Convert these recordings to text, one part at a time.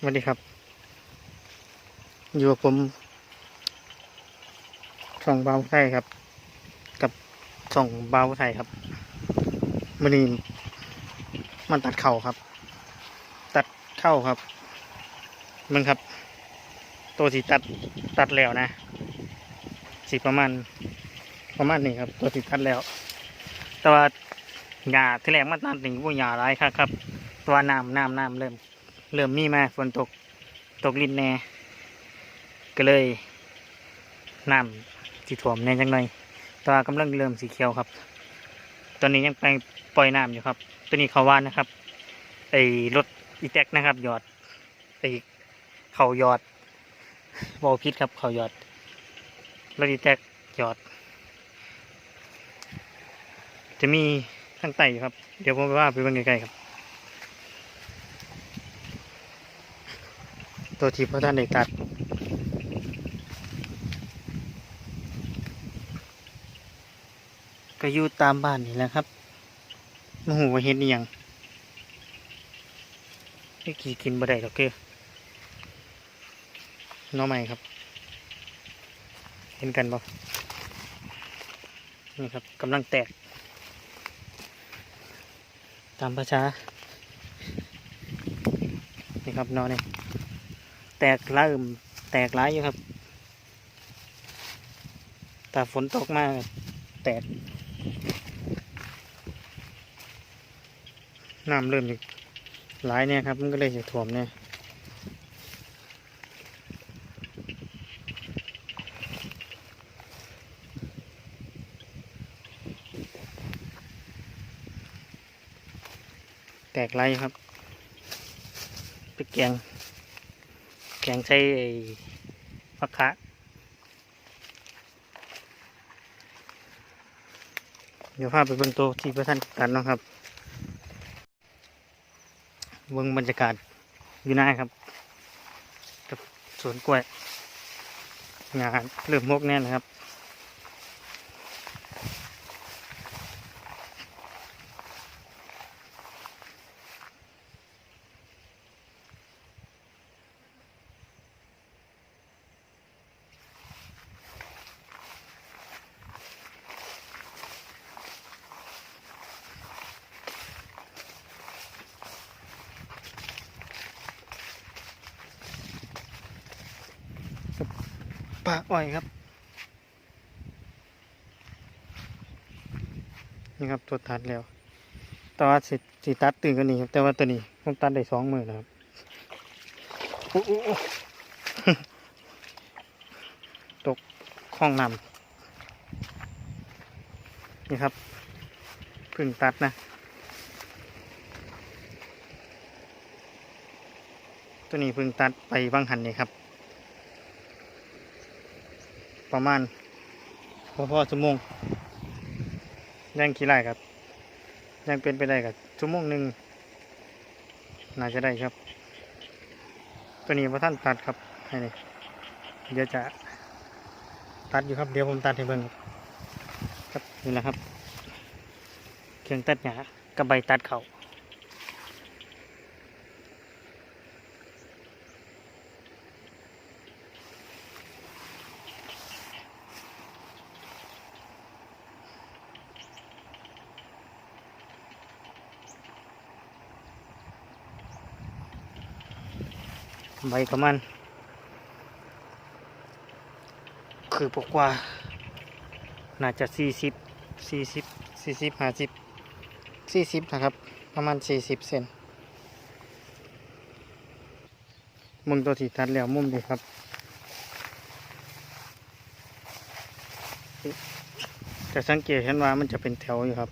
สวัสดีครับ อยู่กับผมช่องเบาไทยครับ กับช่องเบาไทยครับมันนี้มันตัดเข่าครับ ตัดเข้าครับมึงครับ ตัวสีตัดตัดแล้วนะสีประมาณ ประมาณนี้ครับ ตัวสีตัดแล้ว แต่ว่าหญ้าที่แรกมันตัดนี่พว่าหญ้าร้ายครับครับ ตัวน้ำน้ำน้ำเริ่ม เริ่มมีมาฝนตกตกลินแน่ก็เลยน้ำสีถ่วมแน่จังหน่อยตัวากำลังเริ่มสีเขียวครับ ตอนนี้ยังไปปล่อยน้ำอยู่ครับ ตัวนี้เขาว่านนะครับไอ้รถอีแท็กนะครับหยอดไอ้เขาหยอดบอพิษครับเขาหยอดรถอีแท็กหยอด จะมีข้างใต้อยู่ครับ เดี๋ยวผมไปว่าไปเบิ่งใกล้ๆครับ ตัวที่พระท่านได้ตัด ก็อยู่ตามบ้านนี่แหละครับโมโหว่าเห็นนี่ยังไม่กี่กินบ่ได้หรอกเกอน้องใหม่ครับ เห็นกันบ่นี่ครับกำลังแตก ตามประชานี่ครับนอนนี่ แตกเริ่มแตกร้ายอยู่ครับแต่ฝนตกมากแตกน้ำเริ่มอยู่หลายเนี่ยครับ มันก็เลยจะถ่วมเนี่ยแตกไรครับไปแกง กงใช้ฟักคะเดี๋ยวพาไปเบิ่งโตที่พระท่านกันนะครับเบิ่งบรรยากาศอยู่หน้าครับกับสวนกล้วยงานเริ่มมกแน่นะครับ ปลาอ้อยครับ นี่ครับตัวตัดแล้วแต่ว่าสิสิตัดตื่นกันนี่ครับแต่ว่าตัวนี้ผมตัดได้สองมือนะครับตกคลองน้ำนี่ครับพึ่งตัดนะตัวนี้พึ่งตัดไปบางหันนี่ครับ ประมาณพอพอชั่วโมงยังกี่ไร่ครับ ยังเป็นไปได้กับชั่วโมงหนึ่งน่าจะได้ครับ ตัวนี้พระท่านตัดครับให้นี่เดี๋ยวจะตัดอยู่ครับเดี๋ยวผมตัดให้เบิ่งครับนี่แหละครับ เครื่องตัดหญ้ากับใบตัดเข่า ใบประมาณคือปกว่า น่าจะสี่สิบสี่สิบสี่สิบห้าสิบสี่สิบนะครับ ประมาณสี่สิบเซนมึงตัวที่ตัดแล้วมุมดีครับจะสังเกตเห็นว่ามันจะเป็นแถวอยู่ครับ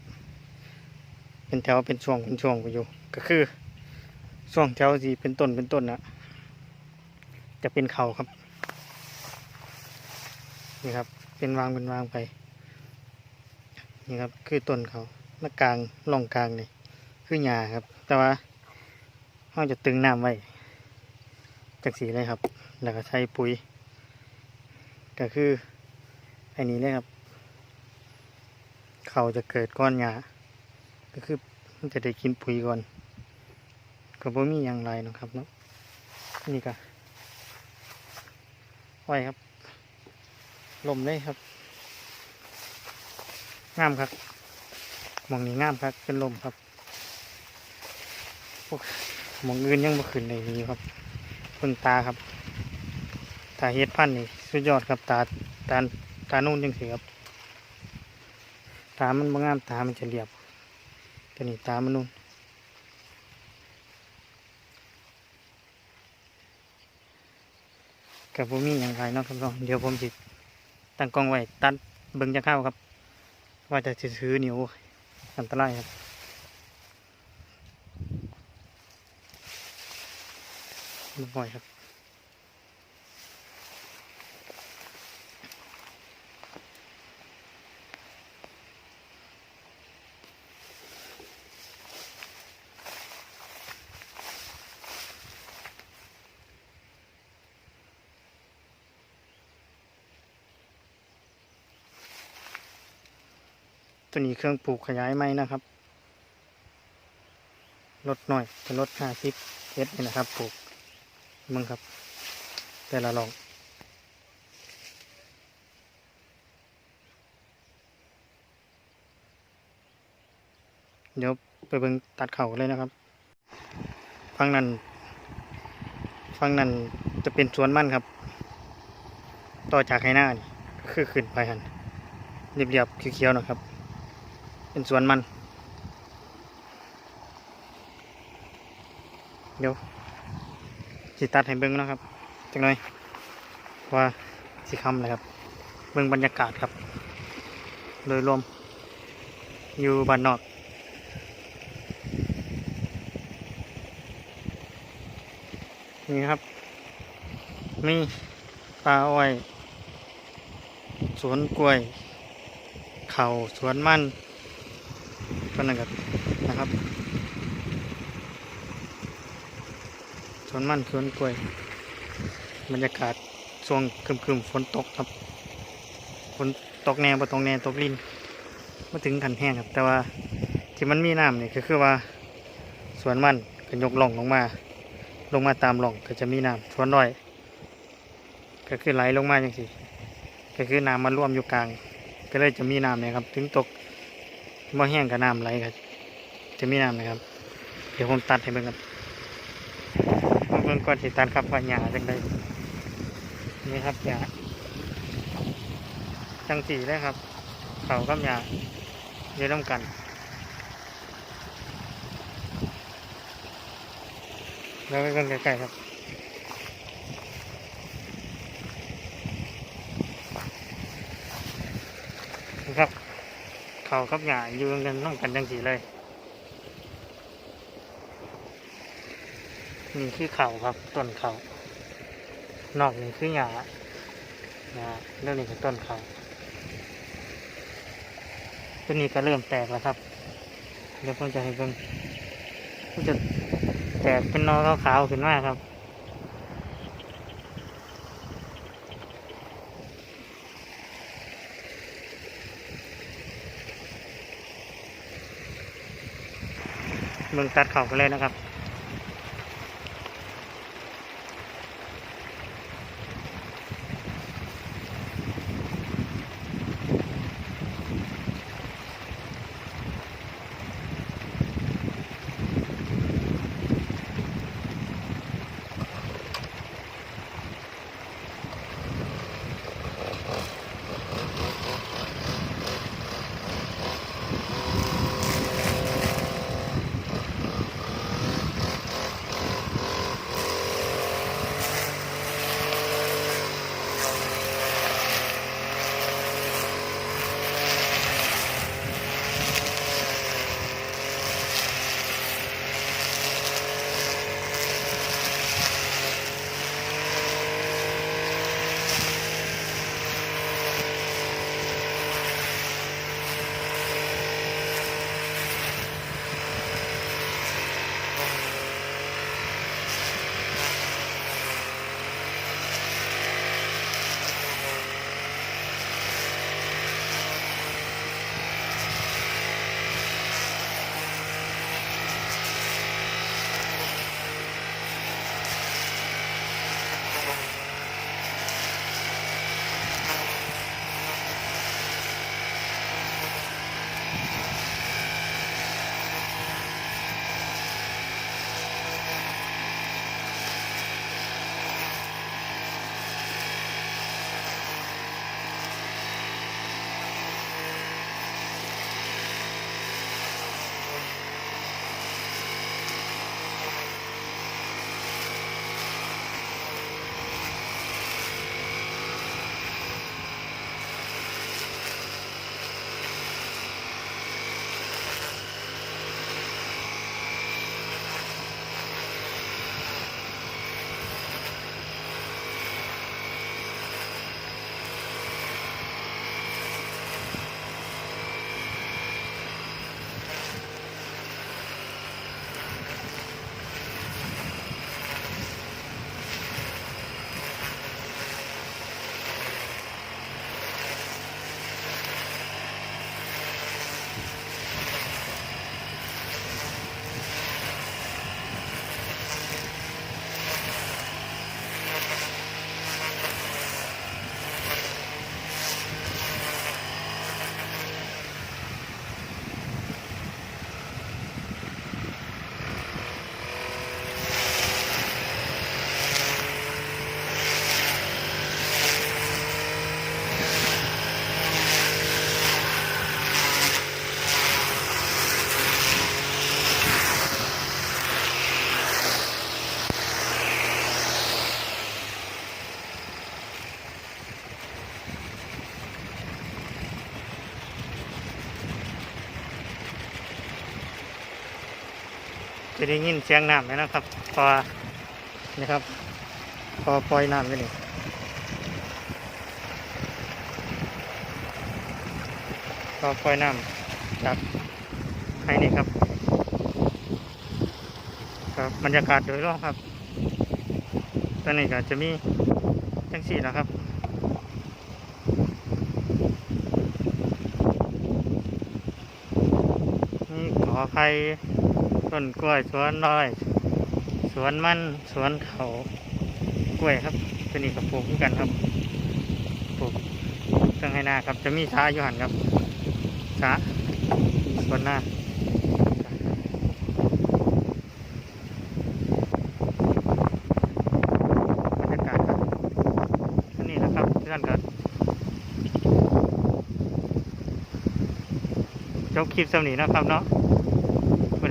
เป็นแถวเป็นช่วงเป็นช่วงไปอยู่ ก็คือช่วงแถวที่เป็นต้นเป็นต้นนะ จะเป็นเขาครับ นี่ครับ เป็นวางเป็นวางไป นี่ครับ คือต้นเขาหน้ากลางร่องกลางนี่คือหญ้าครับ แต่ว่าเราจะตึงน้ำไว้จากสีเลยครับ แล้วก็ใช้ปุ๋ย ก็คืออันนี้เลยครับ เขาจะเกิดก้อนหญ้าก็คือมันจะได้กินปุ๋ยก่อนก็บ่มีอย่างไรนะครับเนาะนี่ก็ ไว้ครับลมเลยครับงามครับหมองนี้งามครับเป็นลมครับพวกหมองอื่นยังบ่ขึ้นในนี้ครับเพิ่งตาครับตาเฮ็ดพันธ์นี่สุดยอดครับตาตาตานุ่นจังสิครับตามันบ่งามตามันจะเรียบแต่นี่ตามันนุ่น กับผมมีอย่างไรเนาะครับน้องเดี๋ยวผมจิตั้งกล้องไว้ตัดเบิ้งจะเข้าครับ ว่าจะถือนิ้วอันตรายครับบ่อยครับ ตัวนี้เครื่องปลูกขยายไม้นะครับ ลดหน่อยจะลดห้าสิบเอสนี่นะครับปลูกมึงครับ แต่ละลองเดี๋ยวไปเบิ่งตัดเข่าเลยนะครับฟังนั้นฟังนั้นจะเป็นสวนมันครับ ต่อจากไหหน้านี่ก็คือขึ้นไปหันเรียบๆเขียวๆนะครับ เป็นสวนมัน เดี๋ยวสิตัดให้เบิ้งนะครับจังหน่อยว่าสิคำเลยครับ เบิ้งบรรยากาศครับ โดยรวม อยู่บ้านนอกนี่ครับ มีปลาอ้อย สวนกล้วย เข่าสวนมัน ก็นั่นครับนะครับสวนมันสวนกล้วย บรรยากาศช่วงครึมๆฝนตกครับฝนตกแนวบ่ตกแนวตกลินมาถึงขันแห้งครับ แต่ว่าที่มันมีน้ำเนี่ก็คือว่าสวนมันก็ยกล่องลงมา ลงมาตามล่องก็จะมีน้ำสวนน้อย ก็คือไหลลงมาอย่างสิก็คือน้ำมันร่วมอยู่กลาง ก็เลยจะมีน้ำเนี่ยครับ ถึงตก บ่แห้งกับน้ำไหลครับจะมีน้ำนะครับ เดี๋ยวผมตัดให้เบิ่งครับผมเบิ่งก่อนสิตัดครับว่าหญ้าจังไดนี่ครับหญ้าจังสีเลยครับเขากับหญ้าเยอะน้ำกันแล้วก็ใกลๆครับนะครับ เขากับหญ้าอยู่กันน้ำกันจังสีเลย นี่คือเขาครับต้นเขานอกนี่คือหญ้าหญ้าเรื่องนี้คือต้นเขาต้นนี้ก็เริ่มแตกแล้วครับเดี๋ยวผมจะให้เบิ่งมันจะแตกเป็นนอขาวๆขึ้นมาครับ เมืองตัดเขากันเลยนะครับ จะได้ยินเสียงน้ำไหมนะครับ พอนะครับ พอปล่อยน้ำไปนี่พอปล่อยน้ำจากให้นี่ครับ ครับบรรยากาศโดยรอบครับตอนนี้ก็จะมีจังสี่แล้วครับนี่ขอไข่ ต้นกล้วยสวนน้อย สวนมันสวนเขากล้วยครับตัวนี้กับปลูกด้วยกันครับปลูกตั้งให้หน้าครับ จะมีช้าอยู่หันครับช้าสวนหน้าบรรยากาศที่นี่นะครับท่านครับจบคลิปสำนีนะครับเนาะ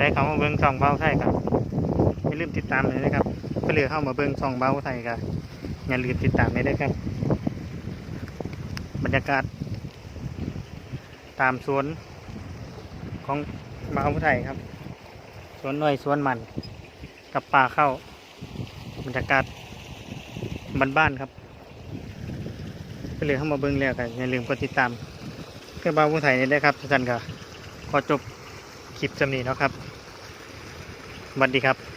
ผู้เข้ามาเบิ่งช่องเบ้าไทยครับอย่าลืมติดตามเลยนะครับเพื่อเรือเข้ามาเบิ่งช่องเบ้าไทยครับอย่าลืมติดตามเลยนะครับ บรรยากาศ ตามสวนของเบ้าไทยครับสวนหน้อยสวนมันกับป่าเข้าบรรยากาศบ้านๆครับเพื่อเรือเข้ามาเบิ่งแล้วกันอย่าลืมกดติดตามเพื่อเบ้าไทยนี่ได้ครับท่านครับขอจบคลิปจำนี้นะครับ สวัสดีครับ